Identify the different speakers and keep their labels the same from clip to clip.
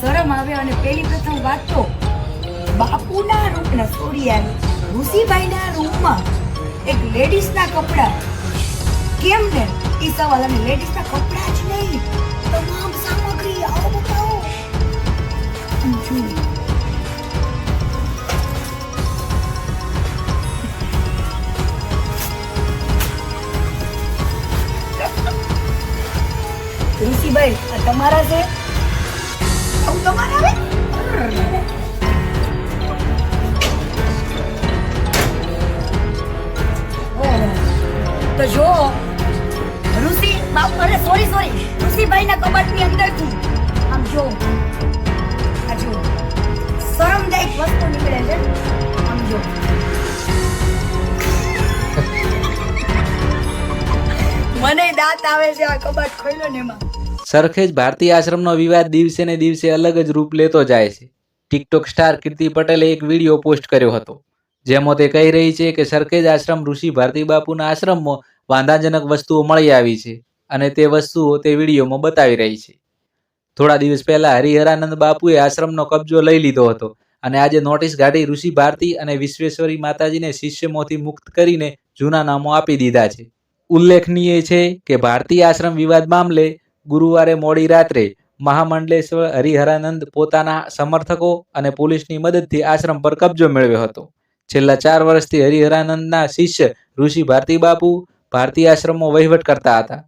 Speaker 1: શરમ આવે અને પહેલી પ્રથમ વાત તો બાપુના રૂમના સોડિયા ઋષિભાઈના રૂમમાં એક લેડીઝના કપડાં. કેમ ને? એ સવાલ અને લેડીઝના કપડાં જ નહીં, તમામ સામગ્રી આવો બતાવો. ઋષિભાઈ તમારા છે? તો જો ઋષિ બાપ અરે સોરી સોરી ઋષિભાઈના કબાટની અંદરથી આમ જો આ જો શરમદાયક વસ્તુ નીકળે છે. આમ જો મને દાંત આવે છે આ કબાટ ખોલ્યો ને એમાં.
Speaker 2: સરખેજ ભારતીય આશ્રમનો વિવાદ દિવસે ને દિવસે અલગ જ રૂપ લેતો જાય છે. ટિકટોક સ્ટાર કીર્તિ પટેલે એક વીડિયો પોસ્ટ કર્યો હતો, જેમાં તે કહી રહી છે કે સરખેજ આશ્રમ ઋષિ ભારતી બાપુના આશ્રમમાં વાંધાજનક વસ્તુઓ મળી આવી છે અને તે વસ્તુઓ તે વિડીયોમાં બતાવી રહી છે. થોડા દિવસ પહેલા હરિહરાનંદ બાપુએ આશ્રમનો કબજો લઈ લીધો હતો અને આજે નોટિસ કાઢી ઋષિ ભારતી અને વિશ્વેશ્વરી માતાજીને શિષ્યમાંથી મુક્ત કરીને જૂના નામો આપી દીધા છે. ઉલ્લેખનીય છે કે ભારતીય આશ્રમ વિવાદ મામલે ગુરુવારે મોડી રાત્રે મહામંડલેશ્વર હરિહરાનંદ પોતાના સમર્થકો અને પોલીસની મદદથી આશ્રમ પર કબજો મેળવ્યો હતો. છેલ્લા ચાર વર્ષથી હરિહરાનંદના શિષ્ય ઋષિ ભારતી બાપુ ભારતીય આશ્રમમાં વહીવટ કરતા હતા.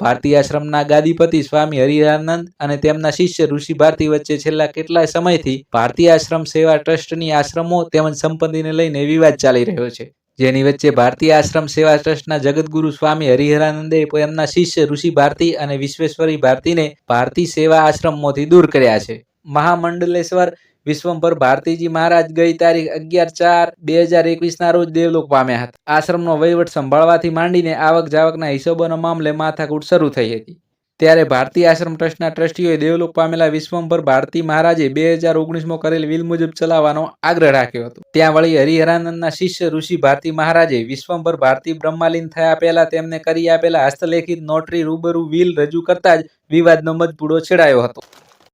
Speaker 2: ભારતીય આશ્રમના ગાદીપતિ સ્વામી હરિહરાનંદ અને તેમના શિષ્ય ઋષિ ભારતી વચ્ચે છેલ્લા કેટલાય સમયથી ભારતીય આશ્રમ સેવા ટ્રસ્ટની આશ્રમો તેમજ સંપત્તિને લઈને વિવાદ ચાલી રહ્યો છે. જેની વચ્ચે ભારતીય આશ્રમ સેવા ટ્રસ્ટના જગતગુરુ સ્વામી હરિહરાનંદે તેમના શિષ્ય ઋષિ ભારતી અને વિશ્વેશ્વરી ભારતીને ભારતી સેવા આશ્રમમાંથી દૂર કર્યા છે. મહામંડલેશ્વર વિશ્વંભર ભારતીજી મહારાજ ગઈ તારીખ અગિયાર ચાર બે હજાર એકવીસના રોજ દેવલોક પામ્યા હતા. આશ્રમનો વહીવટ સંભાળવાથી માંડીને આવક જાવકના હિસાબોના મામલે માથાકૂટ શરૂ થઈ હતી. ત્યારે ભારતીય આશ્રમ ટ્રસ્ટના ટ્રસ્ટીઓએ દેવલોક પામેલા વિશ્વંભર ભારતી મહારાજે બે હજાર ઓગણીસમાં કરેલ વિલ મુજબ ચલાવવાનો આગ્રહ રાખ્યો હતો. ત્યાં વળી હરિહરાનંદના શિષ્ય ઋષિ ભારતી મહારાજે વિશ્વંભર ભારતી બ્રહ્માલીન થયા પહેલા તેમને કરી આપેલા હસ્તલેખિત નોટરી રૂબરૂ વિલ રજૂ કરતા જ વિવાદનો મજબૂડો છેડાયો હતો.